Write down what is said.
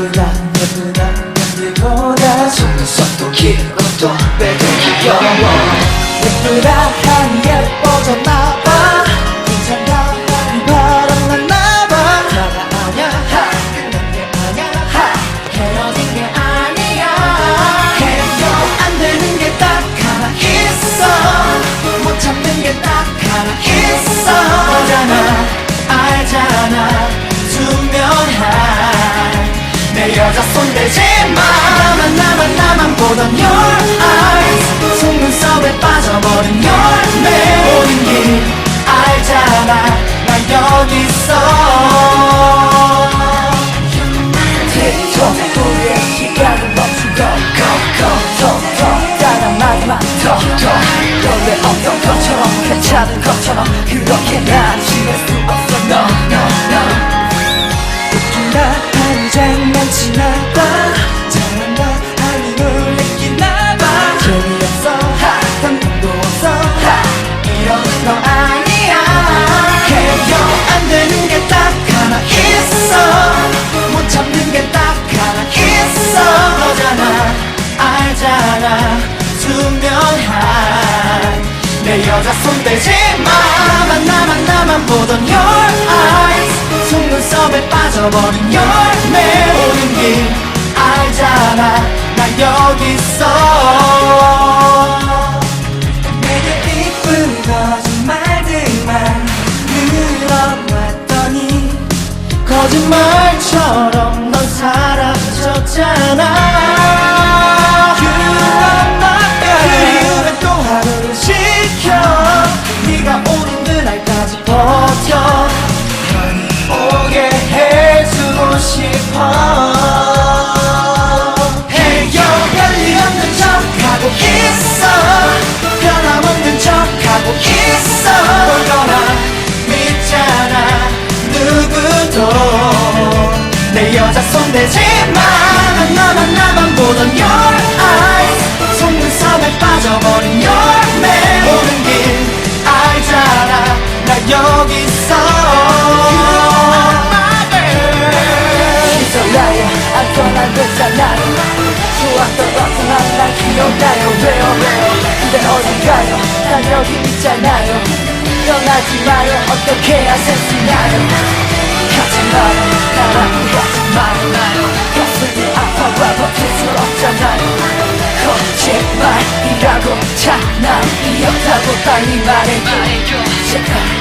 예쁘다 예쁘다 예쁘고다. 속눈썹도 길고 또 빼고 귀여워 예쁘다 한 예뻐졌나봐. 보던 your eyes. 속눈썹에 빠져버린 name. 모든 길 알잖아. 나 여기 있어. 틱톡 우리의 시간을 멈추고. 더 따라 마지막 더더. 원래 없던 것처럼 것처럼 그렇게 난 알잖아. 투명한 내 여자 손대지 마. 나만 나만 보던 your eyes. 속눈썹에 빠져버린 your name 오는 길 알잖아. 나 여기 있어. 내게 이쁜 거짓말들만 늘어놨더니 거짓말처럼 있어. 변함없는 척하고 있어. 그러나 믿잖아 누구도. 내 여자 손대지 마. 나만 나만 보던 your 어딘가요. 난 여기 있잖아요. 떠나지 마요. 어떻게 해야 센스나요? 가지 마요. 나랑 가지 마요. 가슴이 아파봐 버틸 수 없잖아요. 거짓말이라고 장난이었다고 빨리 말해줘. 제발